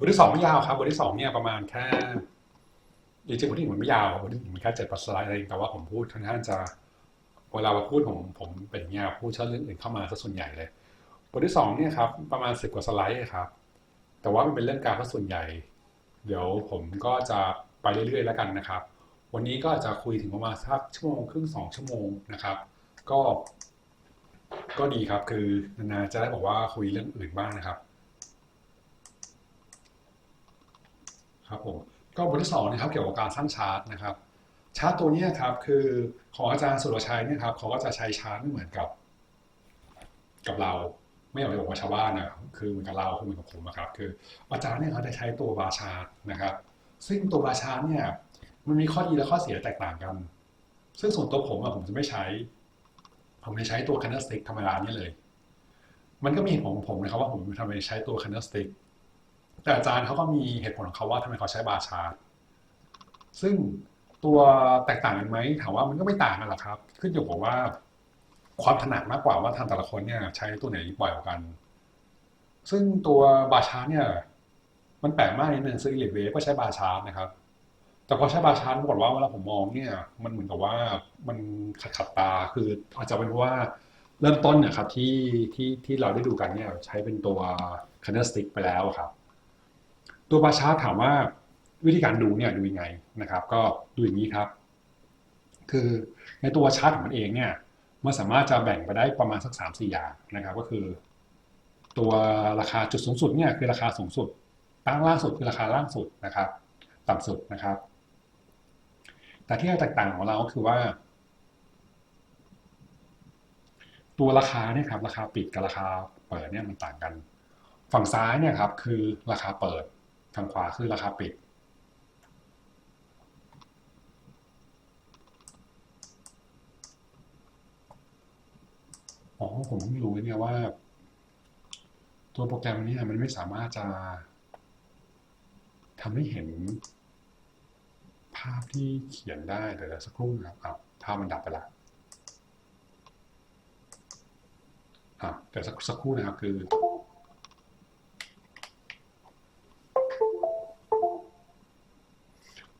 บทที่สองไม่ยาวครับบทที่สองเนี่ยประมาณแค่จริงๆบทที่หนึ่งมันไม่ยาวบทที่หนึ่งมันแค่เจ็ดปัสไลด์อะไรเองแต่ว่าผมพูดค่อนข้างจะเวลาพูดผมผมเป็นเงี้ยพูดเชื่อเรื่องอื่นเข้ามาซะส่วนใหญ่เลยบทที่สองเนี่ยครับประมาณสิบกว่าสไลด์ครับ แต่ว่ามันเป็นเรื่องการซะส่วนใหญ่ เดี๋ยวผมก็จะไปเรื่อยๆแล้วกันนะครับ วันนี้ก็จะคุยถึงประมาณสักชั่วโมงครึ่งสองชั่วโมงนะครับ ก็ ก็ดีครับคือนานๆจะได้บอกว่าคุยเรื่องอื่นบ้างนะครับ ครับผมก็บทที่สองนะครับเกี่ยวกับการสร้างชาร์ตนะครับ ชาร์ตตัวนี้ครับคือของอาจารย์สุรชัยเนี่ยครับเขาก็จะใช้ชาร์ตไม่เหมือนกับ กับเราไม่อยากไปบอกว่าชาวบ้านนะคือเหมือนกับเราคือเหมือนกับผมนะครับ คืออาจารย์เนี่ยเขาจะใช้ตัวบาชาร์ตนะครับ ซึ่งตัวบาชาร์ตเนี่ย มันมีข้อดีและข้อเสียแตกต่างกัน ซึ่งส่วนตัวผมอะผมจะไม่ใช้ ผมจะใช้ตัว candlestick ธรรมดาเนี่ยเลย มันก็มีเหตุผลของผมนะครับว่าผมทำไมใช้ตัว candlestick แต่อาจารย์เขาก็มีเหตุผลของเขาว่าทำไมเขาใช้บาชาร์ตซึ่งตัวแตกต่างกันไหมถามว่ามันก็ไม่ต่างกันหรอกครับ ขึ้นอยู่กับว่า ความถนัดมากกว่าว่าทางแต่ละคนเนี่ยใช้ตัวไหนบ่อยกว่ากัน ซึ่งตัวบาชาร์ตเนี่ย มันแปลกมากนิดนึงซึ่งอิลิเวก็ใช้บาชาร์ตนะครับ แต่พอใช้บาชาร์ตปรากฏว่าเวลาผมมองเนี่ย มันเหมือนกับว่ามันขัดขัดตาคืออาจจะเป็นเพราะว่าเริ่มต้นเนี่ยครับที่ที่ที่เราได้ดูกันเนี่ยใช้เป็นตัว candlestick ไปแล้วครับ ตัวบาชาร์ตถามว่าวิธีการดูเนี่ยดูยังไงนะครับ ก็ดูอย่างนี้ครับ คือในตัวชาร์ตของมันเองเนี่ยมันสามารถจะแบ่งไปได้ประมาณสักสามสี่อย่างนะครับ ก็คือ ตัวราคาจุดสูงสุดเนี่ยคือราคาสูงสุดตั้งล่างสุดคือราคาล่างสุดนะครับ ต่ำสุดนะครับ แต่ที่แตกต่างของเราก็คือว่า ตัวราคาเนี่ยครับราคาปิดกับราคาเปิดเนี่ยมันต่างกัน ฝั่งซ้ายเนี่ยครับคือราคาเปิด ทางขวาคือราคาปิด อ๋อผมเพิ่งรู้เนี่ยว่า ตัวโปรแกรมนี้มันไม่สามารถจะทำให้เห็นภาพที่เขียนได้เดี๋ยวสักครู่นะครับอ้าวภาพมันดับไปละอะเดี๋ยวสักสักครู่นะครับคือ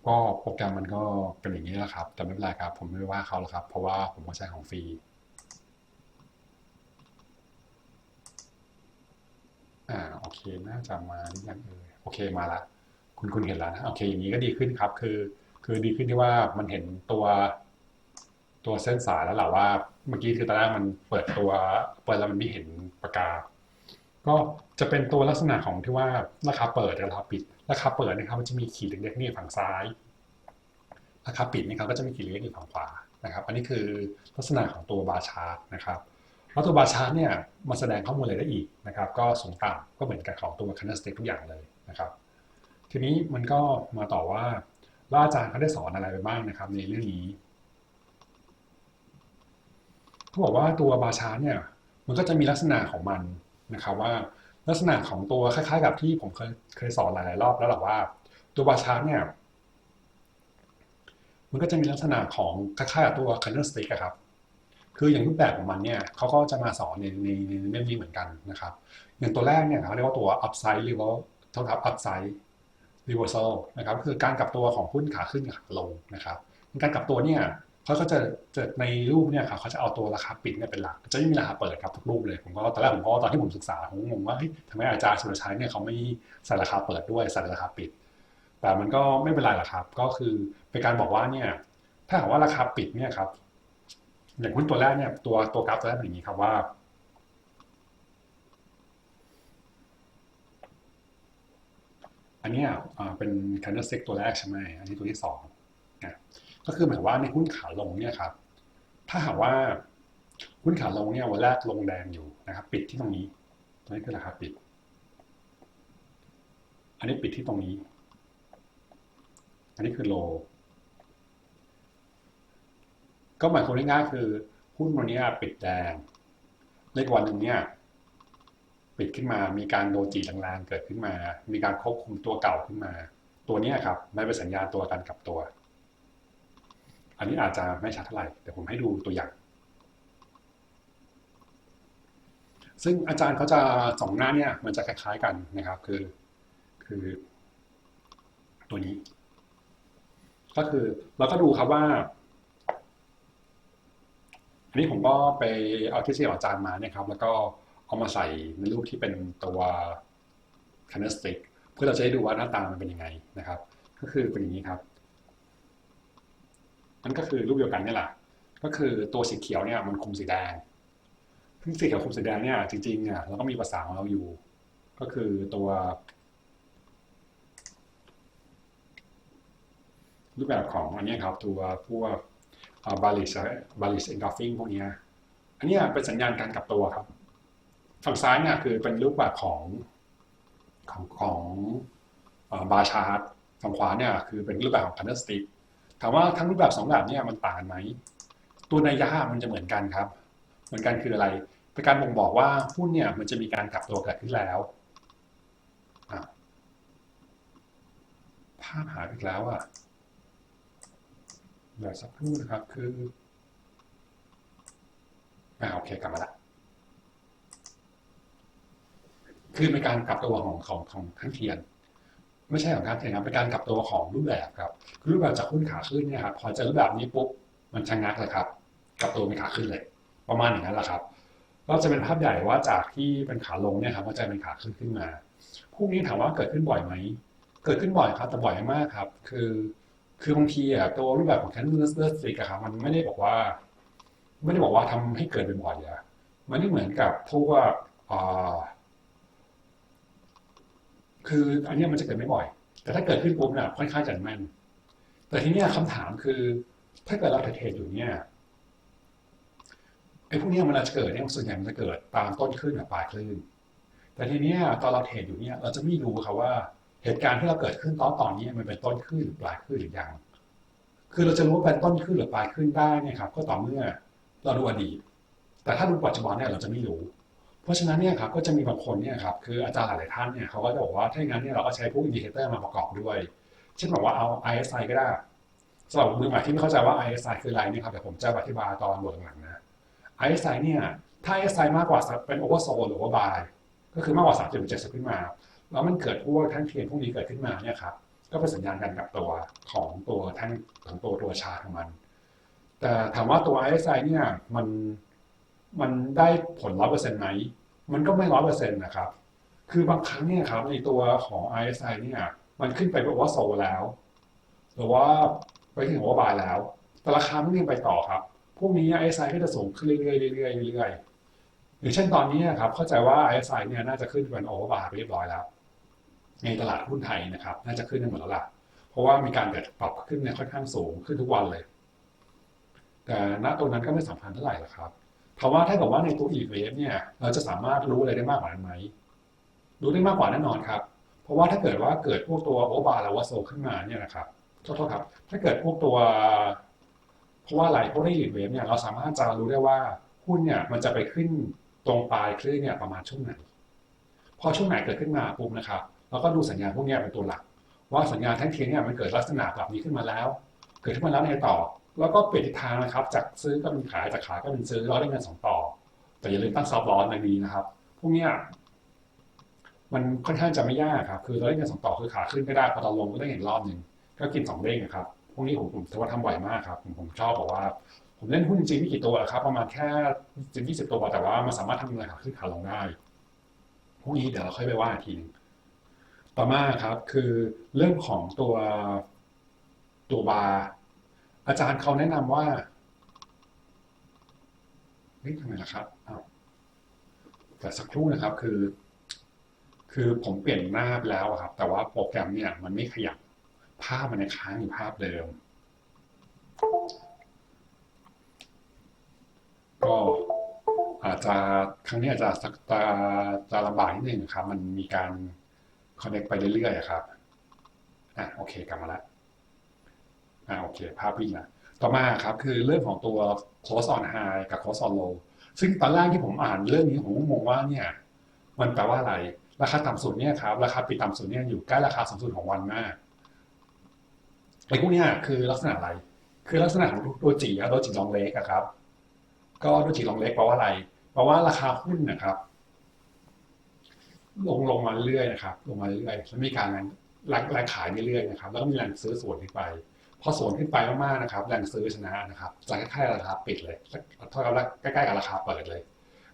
ก็โปรแกรมมันก็เป็นอย่างนี้แหละครับ แต่ไม่เป็นไรครับ ผมไม่ว่าเขาหรอกครับ เพราะว่าผมก็ใช้ของฟรีอ่าโอเคน่าจะมาหรือยังเออโอเคมาละคุณคุณเห็นแล้วนะโอเค อย่างนี้ก็ดีขึ้นครับ คือ คือดีขึ้นที่ว่ามันเห็นตัวตัวเส้นสายแล้วแหละว่า เมื่อกี้คือตอนแรกมันเปิดตัวเปิดแล้วมันไม่เห็นปากกา ก็จะเป็นตัวลักษณะของที่ว่าราคาเปิดราคาปิด ราคาเปิดนะครับมันจะมีขีดเล็กๆนี่ฝั่งซ้าย ราคาปิดนี่ครับก็จะมีขีดเล็กอยู่ฝั่งขวานะครับ อันนี้คือลักษณะของตัวบาร์ชาร์ตนะครับแล้วตัวบาร์ชาร์ตเนี่ยมาแสดงข้อมูลอะไรได้อีกนะครับ ก็สูงต่ำก็เหมือนกับของตัว candlestick ทุกอย่างเลยนะครับ ทีนี้มันก็มาต่อว่าแล้วอาจารย์เขาได้สอนอะไรไปบ้างนะครับ ในเรื่องนี้เขาบอกว่าตัวบาร์ชาร์ตเนี่ยมันก็จะมีลักษณะของมัน นะครับว่าลักษณะของตัวคล้ายๆ กับที่ผมเคยเคยสอนหลายๆรอบแล้วแหละว่า ตัวบาร์ชาร์เนี่ยมันก็จะมีลักษณะของคล้ายๆกับตัว candlestick อะครับ คืออย่างรูปแบบของมันเนี่ยเขาก็จะมาสอนในในในเล่มนี้เหมือนกันนะครับ อย่างตัวแรกเนี่ยเขาเรียกว่าตัว upside reversal เท่ากับ upside reversal นะครับ คือการกลับตัวของหุ้นขาขึ้นกับขาลงนะครับ การกลับตัวเนี่ย เขาก็จะจะในรูปเนี่ยครับเขาจะเอาตัวราคาปิดเนี่ยเป็นหลัก จะไม่มีราคาเปิดครับทุกรูปเลยผมก็ตอนแรกผมก็ตอนที่ผมศึกษาผมก็งงว่าทำไมอาจารย์สุรชัยเนี่ยเขาไม่ใส่ราคาเปิดด้วยใส่ราคาปิด แต่มันก็ไม่เป็นไรหรอกครับ ก็คือเป็นการบอกว่าเนี่ย ถ้าหากว่าราคาปิดเนี่ยครับอย่างหุ้นตัวแรกเนี่ยตัวตัวกราฟตัวแรกเป็นอย่างนี้ครับว่าอันนี้เป็น candlestick ตัวแรกใช่ไหม อันนี้ตัวที่สอง ก็คือหมายว่าในหุ้นขาลงเนี่ยครับ ถ้าหากว่าหุ้นขาลงเนี่ยวันแรกลงแดงอยู่นะครับ ปิดที่ตรงนี้ตรงนี้คือราคาปิด อันนี้ปิดที่ตรงนี้ อันนี้คือโล ก็หมายความง่ายๆคือ หุ้นวันนี้ปิดแดงเลขวันหนึ่งเนี่ยปิดขึ้นมา มีการโดจีแรงๆเกิดขึ้นมา มีการควบคุมตัวเก่าขึ้นมา ตัวนี้ครับไม่เป็นสัญญาณตัวการกลับตัว อันนี้อาจจะไม่ชัดเท่าไหร่แต่ผมให้ดูตัวอย่าง ซึ่งอาจารย์เขาจะสองหน้าเนี่ยมันจะคล้ายๆกันนะครับ คือคือตัวนี้ ก็คือเราก็ดูครับว่าอันนี้ผมก็ไปเอาที่เสียอาจารย์มาเนี่ยครับ แล้วก็เอามาใส่ในรูปที่เป็นตัว c a n น s t i c เพื่อเราจะได้ดูว่าหน้าตามันเป็นยังไงนะครับ ก็คือเป็นอย่างนี้ครับ นั่นก็คือรูปเดียวกันนี่แหละ ก็คือตัวสีเขียวเนี่ยมันคุมสีแดงซึ่งสีเขียวคุมสีแดงเนี่ยจริงๆเนี่ยเราก็มีภาษาของเราอยู่ ก็คือตัว รูปแบบของอันนี้ครับตัวพวกบาลิสบาลิสเอนกาฟิงพวกนี้อันนี้เป็นสัญญาณการกลับตัวครับ ฝั่งซ้ายเนี่ยคือเป็นรูปแบบของของของบาชาร์ตฝั่งขวาเนี่ยคือเป็นรูปแบบของคันเดอร์สติก ถามว่าทั้งรูปแบบสองแบบเนี่ยมันต่างกันไหมตัวนัยยะมันจะเหมือนกันครับ เหมือนกันคืออะไรเป็นการบ่งบอกว่าหุ้นเนี่ยมันจะมีการกลับตัวเกิดขึ้นแล้วภาพหายอีกแล้วอะเดี๋ยวสักครู่นะครับคืออ่าโอเคกลับมาละคือเป็นการกลับตัวของของของทั้งเทียน ไม่ใช่ของการเทียนครับเป็นการกลับตัวของรูปแบบครับรูปแบบจากหุ้นขาขึ้นเนี่ยครับพอเจอรูปแบบนี้ปุ๊บมันชะงักเลยครับกลับตัวเป็นขาขึ้นเลย ประมาณอย่างนั้นแหละครับก็จะเป็นภาพใหญ่ว่าจากที่เป็นขาลงเนี่ยครับก็จะเป็นขาขึ้นขึ้นมาพวกนี้ถามว่าเกิดขึ้นบ่อยไหมเกิดขึ้นบ่อยครับแต่บ่อยมากครับ คือ คือบางทีอะตัวรูปแบบของแคนเนอร์เ s สิกอะครับมันไม่ได้บอกว่า ไม่ได้บอกว่าทำให้เกิดเป็นบ่อยอะมันไม่เหมือนกับพวกอ่า คืออันนี้มันจะเกิดไม่บ่อย แต่ถ้าเกิดขึ้นปุ๊บเนี่ยค่อนข้างจะแม่นแต่ทีนี้คำถามคือ ถ้าเกิดเราเทรดอยู่เนี่ยไอ้พวกนี้มันจะเกิดเนี่ยส่วนใหญ่มันจะเกิดตามต้นคลื่นกับปลายคลื่น แต่ทีนี้ตอนเราเทรดอยู่เนี่ยเราจะไม่รู้ครับว่าเหตุการณ์ที่เราเกิดขึ้นตอนตอนนี้มันเป็นต้นคลื่นหรือปลายคลื่นหรือยัง คือเราจะรู้ว่าเป็นต้นคลื่นหรือปลายคลื่นได้เนี่ยครับก็ต่อเมื่อเราดูอดีต แต่ถ้าดูปัจจุบันเนี่ยเราจะไม่รู้ เพราะฉะนั้นเนี่ยครับก็จะมีบางคนเนี่ยครับคืออาจารย์หลายท่านเนี่ยเขาก็จะบอกว่าถ้าอย่างนั้นเนี่ยเราก็ใช้พวกอินดิเคเตอร์มาประกอบด้วย เช่นบอกว่าเอา ISI ก็ได้สำหรับมือใหม่ที่ไม่เข้าใจว่า ISI คืออะไรเนี่ยครับเดี๋ยวผมจะอธิบายตอนบทหลังนะ ISI เนี่ยถ้า ISI มากกว่าเป็น oversold หรือว่า buy ก็คือมากกว่า3.7ขึ้นมา แล้วมันเกิดพวกแท่งเทียนพวกนี้เกิดขึ้นมาเนี่ยครับก็เป็นสัญญาณการกลับตัวของตัวแท่งของตัวตัวชาของมัน แต่ถามว่าตัว ISI เนี่ยมัน มันได้ผลร้อยเปอร์เซ็นต์ไหม มันก็ไม่ร้อยเปอร์เซ็นต์นะครับ คือบางครั้งเนี่ยครับในตัวของ ISI เนี่ยมันขึ้นไปแบอกว่าโซแล้ว หรือว่าไปถึงว่าบายแล้ว แต่ราคาไม่ยังไปต่อครับ พวกนี้ ISI ก็จะสูงขึ้นเรื่อยๆเรื่อยๆเรื่อยๆอย่างเช่นตอนนี้ครับเข้าใจว่า ISI เนี่ยน่าจะขึ้นเป็นโอเวอร์บายไปเรียบร้อยแล้ว ในตลาดหุ้นไทยนะครับ น่าจะขึ้นได้หมดแล้วล่ะ เพราะว่ามีการเกิดปรับขึ้นเนี่ยค่อนข้างสูงขึ้นทุกวันเลย แต่ณตรงนั้นก็ไม่สำคัญเท่าไหร่หรอกครับ เพราะว่าถ้าเกิดว่าในตัวอีเวฟเนี่ยเราจะสามารถรู้อะไรได้มากกว่านั้นไหมรู้ได้มากกว่าแน่นอนครับ เพราะว่าถ้าเกิดว่าเกิดพวกตัวโอบาแล้วว่าโซขึ้นมาเนี่ยนะครับโทษครับ ถ้าเกิดพวกตัว เพราะว่าอะไรเพราะในอีเวฟเนี่ยเราสามารถจะรู้ได้ว่าหุ้นเนี่ยมันจะไปขึ้นตรงปลายคลื่นเนี่ยประมาณช่วงไหนพอช่วงไหนเกิดขึ้นมาปุ๊บนะครับเราก็ดูสัญญาณพวกนี้เป็นตัวหลัก ว่าสัญญาณแท่งเทียนเนี่ยมันเกิดลักษณะแบบนี้ขึ้นมาแล้ว เกิดขึ้นมาแล้วในต่อ แล้วก็เปลี่ยนทิศทางนะครับ จากซื้อก็เป็นขายจากขายก็เป็นซื้อแล้วได้เงินสองต่อ แต่อย่าลืมตั้งซับลอสในนี้นะครับ พวกเนี้ยมันค่อนข้างจะไม่ยากครับ คือเราได้เงินสองต่อคือขาขึ้นก็ได้พอตอนลงก็ได้เงินรอบหนึ่งก็กินสองเด้งนะครับ พวกนี้ผมผมถือว่าทำบ่อยมากครับ ผมผมชอบบอกว่า ผมเล่นหุ้นจริงไม่กี่ตัวครับ ประมาณแค่สิบยี่สิบตัวแต่ว่ามันสามารถทำเงินขาขึ้นขาลงได้ พวกนี้เดี๋ยวเราค่อยไปว่าทีนึงต่อมาครับคือเรื่องของตัวตัวบาร์ อาจารย์เขาแนะนำว่าเฮ้ยทำไมล่ะครับอ้าวแต่สักครู่นะครับคือ คือผมเปลี่ยนหน้าไปแล้วครับ แต่ว่าโปรแกรมเนี่ย มันไม่ขยับภาพมันยังค้างอยู่ภาพเดิม ก็อาจจะครั้งนี้อาจจะสักจะจะลำบากนิดนึงครับ มันมีการคอนเน c t ไปเรื่อยๆครับอะโอเคกลับมาแล้ว อ่าโอเคภาพวิ่งละต่อมาครับคือเรื่องของตัว close on high กับ close on low ซึ่งตอนแรกที่ผมอ่านเรื่องนี้ผมก็งงว่าเนี่ยมันแปลว่าอะไร ราคาต่ำสุดเนี่ยครับราคาปิดต่ำสุดเนี่ยอยู่ใกล้ราคาสูงสุดของวันมากไอ้พวกเนี้ยคือลักษณะอะไร คือลักษณะของตัวจีอะตัวจีลองเล็กอะครับ ก็ตัวจีลองเล็กแปลว่าอะไรแปลว่าราคาหุ้นนะครับ ลงลงมาเรื่อยนะครับ ลงมาเรื่อยแล้วมีการแรงขายเรื่อยๆนะครับ แล้วก็มีแรงซื้อส่วนขึ้นไป พอสวนขึ้นไปมากๆนะครับแรงซื้อชนะนะครับจะใกล้ๆราคาปิดเลยเท่ากับใกล้ๆกับราคาเปิดเลย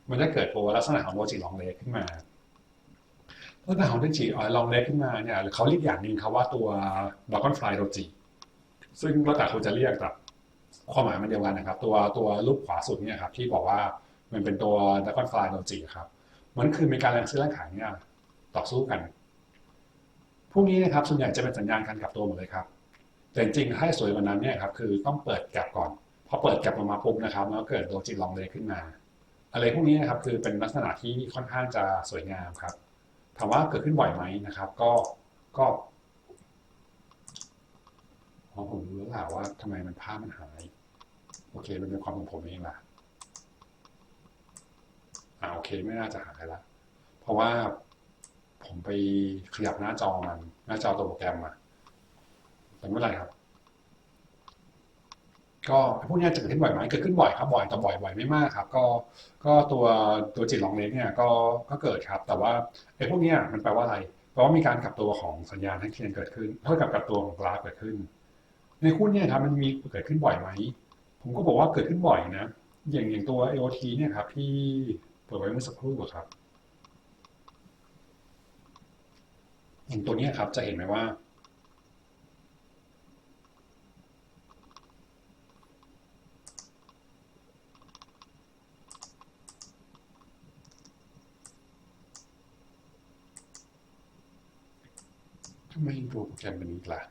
มันจะเกิดตัวลักษณะของโลจิลองเลขึ้นมาลักษณะของโลจิลองเลขึ้นมาเนี่ยเขาเรียกอย่างหนึ่งครับว่าตัวดอกอนฟลายโลจิซึ่งแล้วแต่คุณจะเรียกแต่ความหมายมันเดียวกันนะครับ ตัวตัวรูปขวาสุดเนี่ยครับที่บอกว่ามันเป็นตัวดอกอนฟลายโลจิครับมันคือมีการแรงซื้อแรงขายเนี่ยต่อสู้กันพวกนี้นะครับส่วนใหญ่จะเป็นสัญญาณการกลับตัวหมดเลยครับ แต่จริงๆให้สวยกว่านั้นเนี่ยครับคือต้องเปิดแกลบก่อนพอเปิดแกลบออกมาปุ๊บนะครับแล้วเกิดโดจิลองเลขึ้นมา อะไรพวกนี้นะครับคือเป็นลักษณะที่ค่อนข้างจะสวยงามครับถามว่าเกิดขึ้นบ่อยไหมนะครับ ก็ก็อ๋อผมรู้แล้วแหละว่าทำไมมันภาพมันหายโอเคมันเป็นความของผมเองล่ะอ่าโอเคไม่น่าจะหายละเพราะว่าผมไปขยับหน้าจอมันหน้าจอตัวโปรแกรมมา แต่ไม่เป็นไรครับ ก็พวกนี้จะเกิดขึ้นบ่อยไหมเกิดขึ้นบ่อยครับบ่อยแต่บ่อยบ่อยไม่มากครับ ก็ก็ตัวตัวจิตลองเลนเนี่ยก็ก็เกิดครับ แต่ว่าไอ้พวกนี้มันแปลว่าอะไรแปลว่ามีการกลับตัวของสัญญาณทั้งเทียนเกิดขึ้นเท่ากับกลับตัวของกราฟเกิดขึ้น ในหุ้นเนี่ยครับมันมีเกิดขึ้นบ่อยไหมผมก็บอกว่าเกิดขึ้นบ่อยนะอย่างอย่างตัว AOT เนี่ยครับ ที่เปิดไว้เมื่อสักครู่อะครับอย่างตัวนี้ครับจะเห็นไหมว่าำไมตัวโปรแกรมเป็นนี้ล่ะ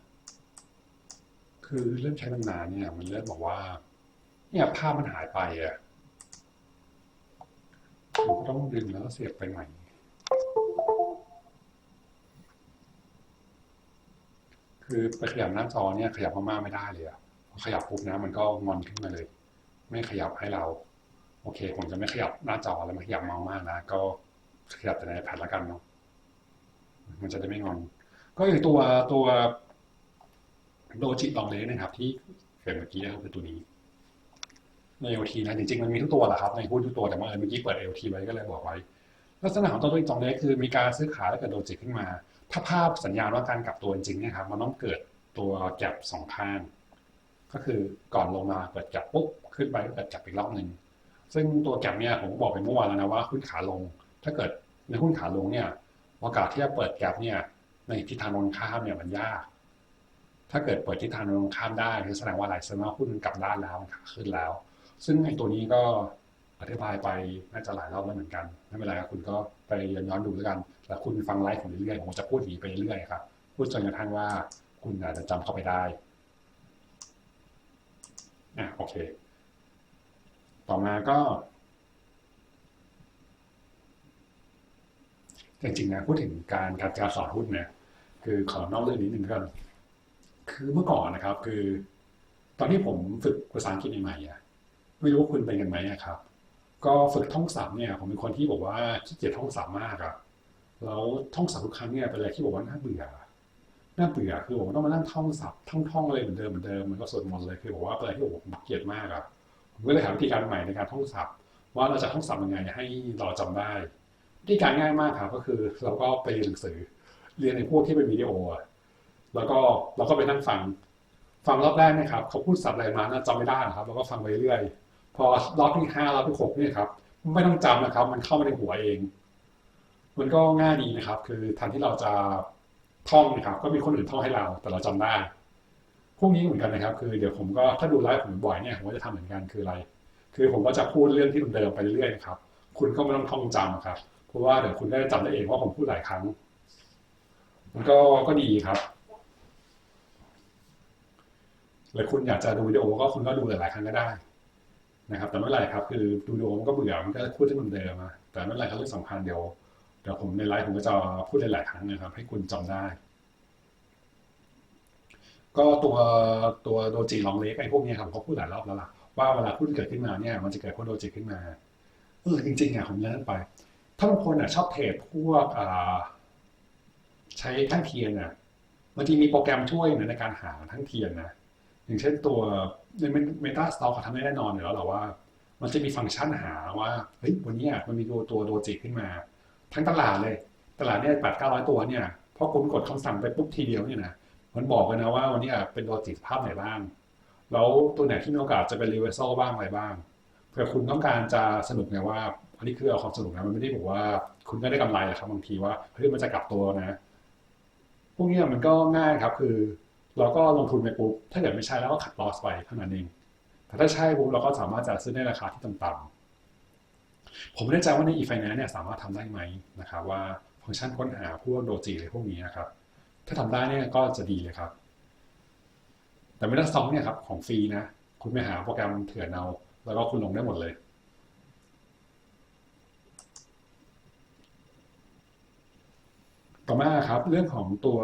คือเริ่มใช้นานเนี่ย มันเริ่มบอกว่า เนี่ยภาพมันหายไปอะผมก็ต้องดึงแล้วเสียบไปใหม่ คือไปขยับหน้าจอเนี่ย ขยับมากๆไม่ได้เลยอะขยับปุ๊บนะมันก็งอนขึ้นมาเลย ไม่ขยับให้เรา โอเค ผมจะไม่ขยับหน้าจอแล้วไม่ขยับเมามากนะ ก็ขยับแต่ในแพดละกันเนาะมันจะได้ไม่งอน ก็อย่างตัวตัวโดจิลองเลนนะครับ ที่เห็นเมื่อกี้นะครับคือตัวนี้ใน LT นะจริงๆมันมีทุกตัวแหละครับในหุ้นทุกตัวแต่ว่าเมื่อกี้เปิด LT ไว้ก็เลยบอกไว้ ลักษณะของตัวตัวจองเลนคือมีการซื้อขายแล้วเกิดโดจิขึ้นมา ถ้าภาพสัญญาณว่าการกลับตัวจริงเนี่ยครับมันต้องเกิดตัวแกลบสองข้าง ก็คือก่อนลงมาเปิดแกลบปุ๊บขึ้นไปก็เกิดแกลบอีกรอบหนึ่งซึ่งตัวแกลบเนี่ยผมบอกไปเมื่อวานแล้วนะว่าหุ้นขาลง ถ้าเกิดในหุ้นขาลงเนี่ยโอกาสที่จะเปิดแกลบเนี่ย ในทิศทางตรงข้ามเนี่ยมันยาก ถ้าเกิดเปิดทิศทางตรงข้ามได้คือแสดงว่าอะไรแสดงว่าหุ้นกลับด้านแล้วมันขาขึ้นแล้ว ซึ่งไอ้ตัวนี้ก็อธิบายไปน่าจะหลายรอบแล้วเหมือนกันไม่เป็นไรครับคุณก็ไปย้อนดูแล้วกันแล้วคุณฟังไลฟ์ผมเรื่อยๆผมจะพูดอย่างนี้ไปเรื่อยๆครับพูดจนกระทั่งว่าคุณอาจจะจำเข้าไปได้อะโอเค ต่อมาก็ จริงนะพูดถึงการการการสอนหุ้นเนี่ยคือขอนอกเรื่องนี้หนึ่งก่อนคือเมื่อก่อนนะครับ คือ ตอนที่ผมฝึกภาษาอังกฤษใหม่ๆอะไม่รู้ว่าคุณเป็นกันไหมอะครับ ก็ฝึกท่องศัพท์เนี่ย ผมเป็นคนที่บอกว่าขี้เกียจท่องศัพท์มากอะแล้วท่องศัพท์ทุกครั้งเนี่ยเป็นอะไรที่บอกว่าน่าเบื่อน่าเบื่อคือผมต้องมานั่งท่องศัพท์ท่องท่องอะไรเหมือนเดิมเหมือนเดิมมันก็สวดมนต์เลยคือบอกว่าเป็นอะไรที่ผมเกลียดมากอะผมก็เลยหาวิธีการใหม่ในการท่องศัพท์ ว่าเราจะท่องศัพท์ยังไงให้เราจำได้ วิธีการง่ายมากครับก็คือเราก็ไปเรียนหนังสือ เรียนในพวกที่เป็นวิดีโอ แล้วก็เราก็ไปนั่งฟัง ฟังรอบแรกนะครับเขาพูดสับอะไรมาน่าจำไม่ได้นะครับเราก็ฟังไปเรื่อยพอรอบที่ห้ารอบที่หกเนี่ยครับไม่ต้องจำนะครับ มันเข้ามาในหัวเอง มันก็ง่ายดีนะครับ คือแทนที่เราจะท่องนะครับ ก็มีคนอื่นท่องให้เรา แต่เราจำได้พวกนี้เหมือนกันนะครับ คือเดี๋ยวผมก็ถ้าดูไลฟ์ผมบ่อยเนี่ยผมก็จะทำเหมือนกันคืออะไร คือผมก็จะพูดเรื่องที่เดิมไปเรื่อยๆนะครับ คุณก็ไม่ต้องท่องจำครับ ราะว่าเดี๋ยวคุณได้จำได้เองว่าผมพูดหลายครั้ง มันก็ก็ดีครับหรือคุณอยากจะดูวิดีโอก็คุณก็ดูหลายๆครั้งก็ได้นะครับ แต่ไม่ไรครับ คือดูวิดีโอมันก็เบื่อมันก็พูดที่มันเดิมอะแต่ไม่ไรครับเรื่องสำคัญเดี๋ยวเดี๋ยวผมในไลฟ์ผมก็จะพูดหลายๆครั้งนะครับ ให้คุณจำได้ ก็ตัวตัวโดจิลองเล็กไอ้พวกนี้ครับเขาพูดหลายรอบแล้วล่ะว่าเวลาหุ้นเกิดขึ้นมาเนี่ยมันจะเกิดพวกโดจิขึ้นมาเออจริงๆอะผมเล่นไป ถ้าบางคนอะชอบเทรดพวกใช้ทั้งเทียนอะมันจะมีโปรแกรมช่วยนะในการหาทั้งเทียนนะอย่างเช่นตัวในเมตาสต็อกเขาทำได้แน่นอนอยู่แล้วหละว่า มันจะมีฟังก์ชันหาว่าเฮ้ยวันนี้มันมีตัวตัวโดจิขึ้นมา ทั้งตลาดเลย ตลาดเนี่ยแปดเก้าร้อยตัวเนี่ยพอคุณกดคำสั่งไปปุ๊บทีเดียวเนี่ยนะมันบอกเลยนะว่าวันนี้เป็นโลจิสภาพไหนบ้าง แล้วตัวไหนที่มีโอกาสจะเป็นรีเวอร์ซบ้างอะไรบ้างเผื่อคุณต้องการจะสนุกไงว่า อันนี้คือเอาความสนุกนะมันไม่ได้บอกว่าคุณก็ได้กำไรอะครับบางทีว่าเฮ้ยมันจะกลับตัวนะพวกนี้มันก็ง่ายครับคือ เราก็ลงทุนไปปุ๊บถ้าเกิดไม่ใช่แล้วก็ขัดลอสไปเท่านั้นเองแต่ถ้าใช่ปุ๊บเราก็สามารถจะซื้อในราคาที่ต่ำๆผมไม่แน่ใจว่าใน e-finance เนี่ยสามารถทำได้ไหมนะครับว่าฟังก์ชันค้นหาพวกโดจิอะไรพวกนี้นะครับ ถ้าทำได้เนี่ยก็จะดีเลยครับ แต่ไม่ต้องซองเนี่ยครับของฟรีนะ คุณไปหาโปรแกรมเถื่อนเอา แล้วก็คุณลงได้หมดเลย ต่อมาครับเรื่องของตัว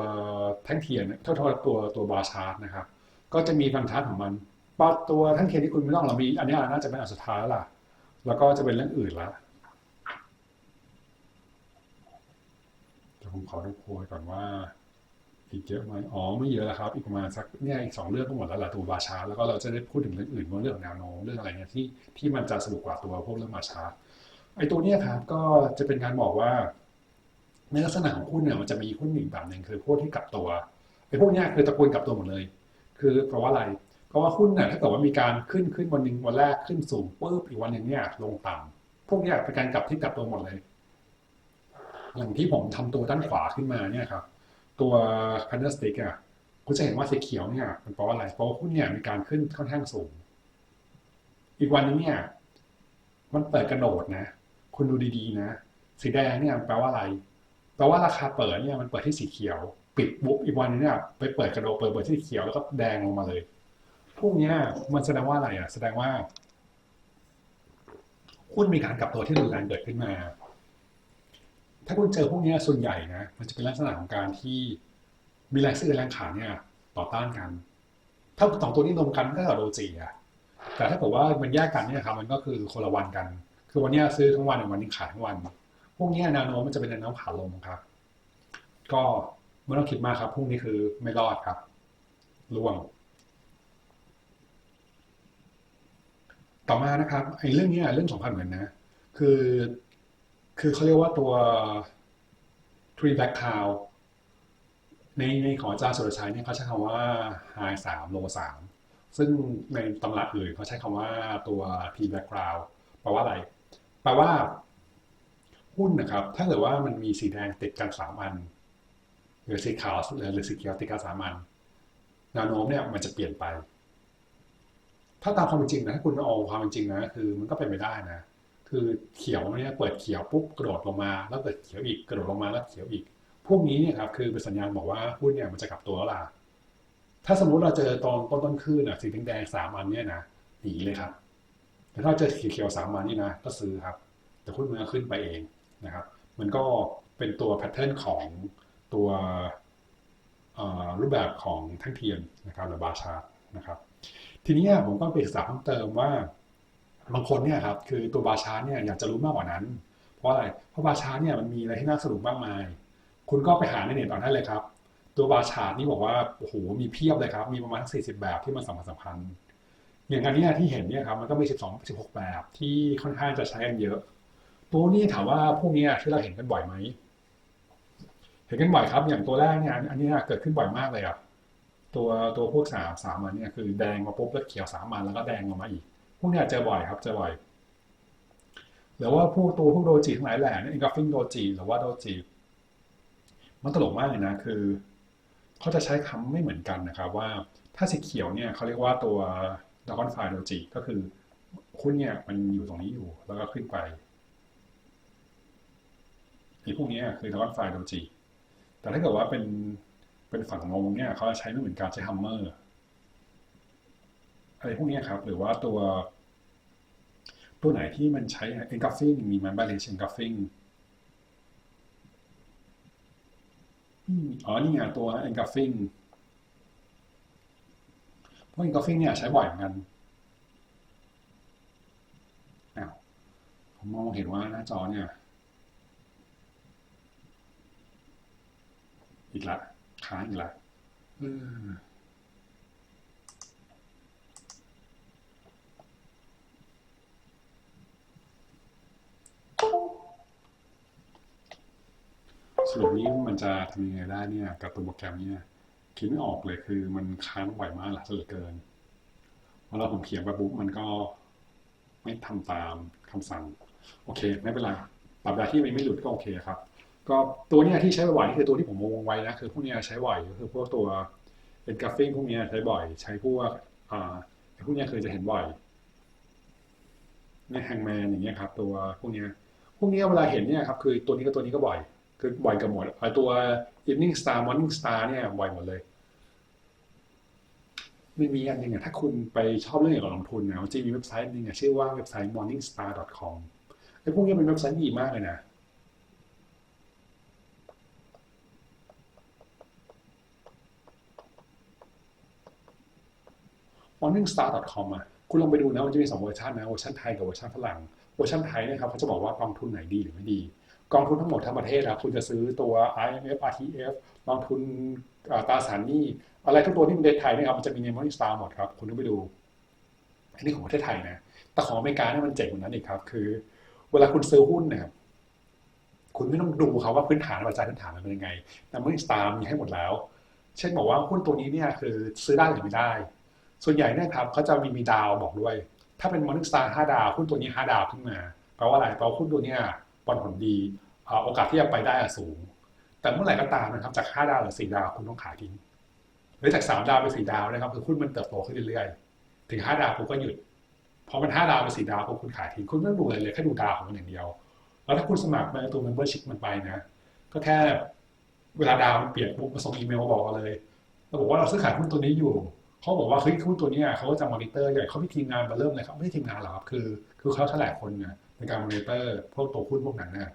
แท่งเทียนเท่าๆตัวตัวบาร์ชาร์ตนะครับ ก็จะมีฟังก์ชันของมันปาตัวแท่งเทียนที่คุณไม่ต้องเรามี อันนี้น่าจะเป็นอันสุดท้ายล่ะ แล้วก็จะเป็นเรื่องอื่นละเดี๋ยวผมขอดูโพยก่อนว่าอีกเยอะไหมอ๋อไม่เยอะแล้วครับ อีกประมาณสักเนี่ยอีกสองเรื่องก็หมดแล้วล่ะตัวบาชาร์แล้วก็เราจะได้พูดถึงเรื่องอื่นว่าเรื่องแนวโน้มเรื่องอะไรเนี่ยที่ที่มันจะสนุกกว่าตัวพวกเรื่องบาชาร์ไอตัวเนี้ยครับก็จะเป็นการบอกว่า ในลักษณะของหุ้นเนี่ยมันจะมีหุ้นอีกแบบหนึ่งคือพวกที่กลับตัวไอ้พวกนี้คือตระกูลกลับตัวหมดเลย คือเพราะว่าอะไรเพราะว่าหุ้นเนี่ยถ้าเกิดว่ามีการขึ้นขึ้นวันหนึ่งวันแรกขึ้นสูงปุ๊บอีกวันหนึ่งเนี่ยลงต่ำพวกนี้เป็นการกลับที่กลับตัวหมดเลยอย่างที่ผมทำตัวด้านขวาขึ้นมาเนี่ยครับตัว candlestick อะคุณจะเห็นว่าสีเขียวเนี่ยมันเพราะอะไรเพราะว่าหุ้นเนี่ยมีการขึ้นค่อนข้างสูง อีกวันนึงเนี่ย มันเปิดกระโดดนะ คุณดูดีๆนะ สีแดงเนี่ยแปลว่าอะไร แปลว่าราคาเปิดเนี่ยมันเปิดที่สีเขียว ปิดบุ๊บอีกวันนึงเนี่ยไปเปิดกระโดดเปิดเปิดที่สีเขียวแล้วก็แดงลงมาเลย พวกนี้มันแสดงว่าอะไรอะ แสดงว่าหุ้นมีการกลับตัวที่รุนแรงเกิดขึ้นมา ถ้าคุณเจอพวกนี้ส่วนใหญ่นะ มันจะเป็นลักษณะของการที่มีแรงซื้อแรงขายเนี่ย ต่อต้านกัน ถ้าสองตัวนี้รวมกันก็จะโดจีอะ แต่ถ้าเกิดว่ามันแยกกันเนี่ยครับมันก็คือคนละวันกัน คือวันนี้ซื้อทั้งวันอีกวันนึงขายทั้งวัน วกนี้แนวโน้มมันจะเป็นแนวโน้มขาลงครับ ก็ไม่ต้องคิดมากครับพรุ่งนี้คือไม่รอดครับล่วง ต่อมานะครับไอ้เรื่องนี้เรื่องสำคัญเหมือนนะ คือ คือเขาเรียกว่าตัว tree back cloud ในในของอาจารย์สุรชัยเนี่ยเขาใช้คำว่า high สาม low สามซึ่งในตำราอื่นเขาใช้คำว่าตัว p background แปลว่าอะไร แปลว่า หุ้นนะครับ ถ้าเกิดว่ามันมีสีแดงติดกันสามอันหรือสีขาวหรือสีเขียวติดกันสามอันแนวโน้มเนี่ยมันจะเปลี่ยนไป ถ้าตามความเป็นจริงนะถ้าคุณเอาความเป็นจริงนะคือมันก็เป็นไปได้นะ คือเขียวเนี่ยเปิดเขียวปุ๊บกระโดดลงมา แล้วเปิดเขียวอีกกระโดดลงมาแล้วเขียวอีก พวกนี้เนี่ยครับคือเป็นสัญญาณบอกว่าหุ้นเนี่ยมันจะกลับตัวแล้วล่ะถ้าสมมุติเราเจอตอนต้นต้นขึ้นอะสีแดงๆสามอันเนี่ยนะหนีเลยครับแต่ถ้าเจอสีเขียวสามอันนี่นะก็ซื้อครับ แต่หุ้นมันก็ขึ้นไปเอง นะครับ มันก็เป็นตัวแพทเทิร์นของตัวรูปแบบของแท่งเทียนนะครับหรือบาชาร์ตนะครับ ทีนี้ผมก็ไปศึกษาเพิ่มเติมว่าบางคนเนี่ยครับคือตัวบาชาร์ตเนี่ยอยากจะรู้มากกว่านั้น เพราะอะไรเพราะบาชาร์ตเนี่ยมันมีอะไรที่น่าสนุกมากมาย คุณก็ไปหาในเน็ตเอาได้เลยครับ ตัวบาชาร์ตนี่บอกว่าโอ้โหมีเพียบเลยครับ มีประมาณสี่สิบแบบที่มันสำคัญสำคัญอย่างอันนี้ที่เห็นเนี่ยครับมันก็มีสิบสองสิบหกแบบที่ค่อนข้างจะใช้กันเยอะ ตัวนี้ถามว่าพวกนี้ที่เราเห็นกันบ่อยไหมเห็นกันบ่อยครับ อย่างตัวแรกเนี่ยอันนี้เกิดขึ้นบ่อยมากเลยอะตัวตัวพวกสามสามันเนี่ยคือแดงมาปุ๊บแล้วเขียวสามันแล้วก็แดงลงมาอีก พวกนี้เจอบ่อยครับเจอบ่อยหรือว่าพวกตัวพวกโดจิทั้งหลายแหล่นี่กราฟิงโดจิหรือว่าโดจิมันตลกมากเลยนะคือเขาจะใช้คำไม่เหมือนกันนะครับ ว่าถ้าสีเขียวเนี่ยเขาเรียกว่าตัวดากอนไฟโดจิก็คือหุ้นเนี่ยมันอยู่ตรงนี้อยู่แล้วก็ขึ้นไป ไอ้พวกนี้คือดากอนไฟโดจิแต่ถ้าเกิดว่าเป็นเป็นฝั่งงงเนี่ยเขาจะใช้ไม่เหมือนกันใช้ฮัมเมอร์อะไรพวกนี้ครับ หรือว่าตัว ตัวไหนที่มันใช้ engulfing มีมัน balance engulfing อ๋อ นี่ไงตัว engulfing พวก engulfing เนี่ยใช้บ่อยเหมือนกันอ้าวผมมองเห็นว่าหน้าจอเนี่ย อีกละค้างอีกละเออสรุปนี้มันจะทำยังไงได้เนี่ย กับตัวโปรแกรมเนี่ย คิดไม่ออกเลยคือมันค้างบ่อยมากหละเหลือเกินเวลาผมเขียนไปปุ๊บมันก็ไม่ทำตามคำสั่ง โอเค ไม่เป็นไรปรับเวลาที่มันไม่หลุดก็โอเคครับ ก็ตัวเนี้ยที่ใช้บ่อยนี่คือตัวที่ผมวงไว้นะคือพวกเนี้ยใช้บ่อยก็คือพวกตัวเป็นกราฟิกพวกเนี้ยใช้บ่อย ใช้พวกอ่าพวกเนี้ยเคยจะเห็นบ่อยเนี่ยแฮงแมนอย่างเงี้ยครับตัวพวกเนี้ยพวกเนี้ยเวลาเห็นเนี่ยครับคือตัวนี้กับตัวนี้ก็บ่อย คือบ่อยกับหมดไอ้ตัว evening star morning star เนี่ยบ่อยหมดเลยไม่มีอันหนึงอะถ้าคุณไปชอบเรื่องเกี่ยวกับลงทุนนะมันจะมีเว็บไซต์หนึงอะชื่อว่าเว็บไซต์ morningstar.com ไอ้พวกนี้เป็นเว็บไซต์ดีมากเลยนะ morningstar.com อะคุณลองไปดูนะมันจะมีสองเวอร์ชันนะเวอร์ชันไทยกับเวอร์ชันฝรั่งเวอร์ชันไทยนะครับเขาจะบอกว่ากองทุนไหนดีหรือไม่ดี กองทุนทั้งหมดทั้งประเทศอะคุณจะซื้อตัว IMF RTF กองทุนตราสารหนี้อะไรทุกตัวที่เป็นประเทไทยนะครับมันจะมีใน Morningstar หมดครับ คุณต้องไปดูอันนี้ของประเทศไทยนะ แต่ของอเมริกาเนี่ยมันเจ๋งกว่านั้นอีกครับ คือ เวลาคุณซื้อหุ้นเนี่ยคุณไม่ต้องดูเขาว่าพื้นฐานปัจจัยพื้นฐานมันเป็นยังไงแต่ Morningstar มีให้หมดแล้ว เช่นบอกว่าหุ้นตัวนี้เนี่ยคือซื้อได้หรือไม่ได้ ส่วนใหญ่เนี่ยครับเขาจะมีมีดาวบอกด้วย ถ้าเป็น Morningstar 5ดาวหุ้นตัวนี้5ดาวขึ้นมาแปลว่าอะไรแปลว่าหุ้นตัวนี้ปันผลดีโอกาสที่จะไปได้สูง แต่เมื่อไหร่ก็ตามนะครับจาก5ดาวหรือ4ดาวคุณต้องขายทิ้งหรือจาก3ดาวไป4ดาวนะครับคือหุ้นมันเติบโตขึ้นเรื่อยๆถึง5ดาวคุณก็หยุดพอมัน5ดาวไป4ดาวปุ๊บคุณขายทิ้งคุณไม่ต้องดูอะไรเลยแค่ดูดาวของมันอย่างเดียว แล้วถ้าคุณสมัครมาตัว membership มันไปนะ ก็แค่เวลาดาวมันเปลี่ยนปุ๊บมาส่งอีเมลมาบอกเราเลยเราบอกว่าเราซื้อขายหุ้นตัวนี้อยู่ เขาบอกว่าเฮ้ยหุ้นตัวนี้เขาก็จะมอนิเตอร์ใหญ่เขามีทีมงานมาเริ่มเลยครับไม่ใช่ทีมงานหรอกครับคือ คือเขาแถลงคนนี่ยในการมอนิเตอร์พวกตัวหุ้นพวกนั้นนะ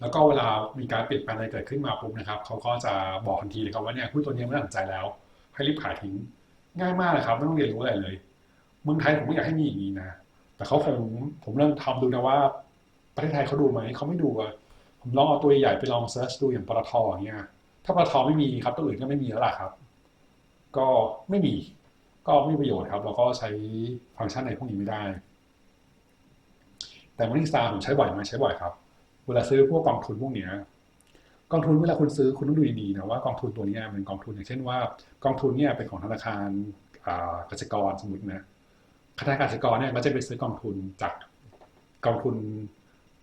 แล้วก็เวลามีการเปลี่ยนแปลงอะไรเกิดขึ้นมาปุ๊บนะครับเขาก็จะบอกทันทีเลยครับว่าเนี่ยหุ้นตัวนี้ไม่น่าสนใจแล้ว ให้รีบขายทิ้งง่ายมากเลยครับไม่ต้องเรียนรู้อะไรเลยเมืองไทยผมก็อยากให้มีอย่างนี้นะแต่เขาคงผมเริ่มทำดูนะว่าประเทศไทยเขาดูไหมเขาไม่ดูอะผมลองเอาตัวใหญ่ไปลองเซิร์ชดูอย่างปตทอย่างเงี้ยถ้าปตทไม่มีครับตัวอื่นก็ไม่มีแล้วล่ะครับ ก็ไม่มี ก็ไม่มีประโยชน์ครับ เราก็ใช้ฟังก์ชันในพวกนี้ไม่ได้ แต่ Morningstar ผมใช้บ่อยไหมใช้บ่อยครับ เวลาซื้อพวกกองทุนพวกเนี้ยกองทุนเวลาคุณซื้อคุณต้องดูดีๆนะว่ากองทุนตัวนี้เป็นกองทุนอย่างเช่นว่า กองทุนเนี่ยเป็นของธนาคารอ่ากสิกรสมมตินะธนาคารกสิกรเนี่ยมันจะไปซื้อกองทุนจากกองทุน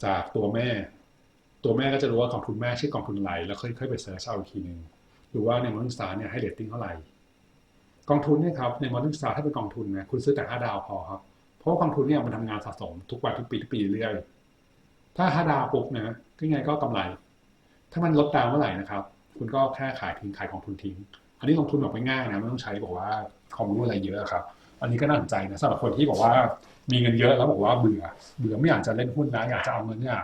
จากตัวแม่ ตัวแม่ก็จะรู้ว่ากองทุนแม่ชื่อกองทุนอะไรแล้วค่อยๆไปเสิร์ชเอาอีกทีหนึ่งหรือว่าใน Morningstar เนี่ยให้เรตติ้งเท่าไหร่ กองทุนเนี่ยครับใน Morningstar ถ้าเป็นกองทุนนะคุณซื้อแต่5ดาวพอครับ เพราะว่ากองทุนเนี่ยมันทำงานสะสมทุกวันทุกปีทุกปีเรื่อยถ้า5ดาวปุ๊บนะก็ยังไงก็กำไร ถ้ามันลดดาวเมื่อไหร่นะครับ คุณก็แค่ขายทิ้งขายกองทุนทิ้ง อันนี้ลงทุนแบบง่ายๆนะไม่ต้องใช้บอกว่าความรู้อะไรเยอะครับ อันนี้ก็น่าสนใจนะสำหรับคนที่บอกว่ามีเงินเยอะแล้วบอกว่าเบื่อ เบื่อไม่อยากจะเล่นหุ้นนะอยากจะเอาเงินเนี่ย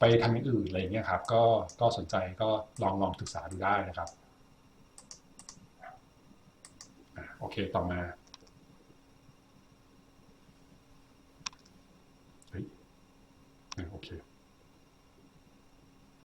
ไปทำอย่างอื่นอะไรอย่างเงี้ยครับ ก็ก็สนใจก็ลองลองศึกษาดูได้นะครับ โอเคต่อมาเฮ้โอเค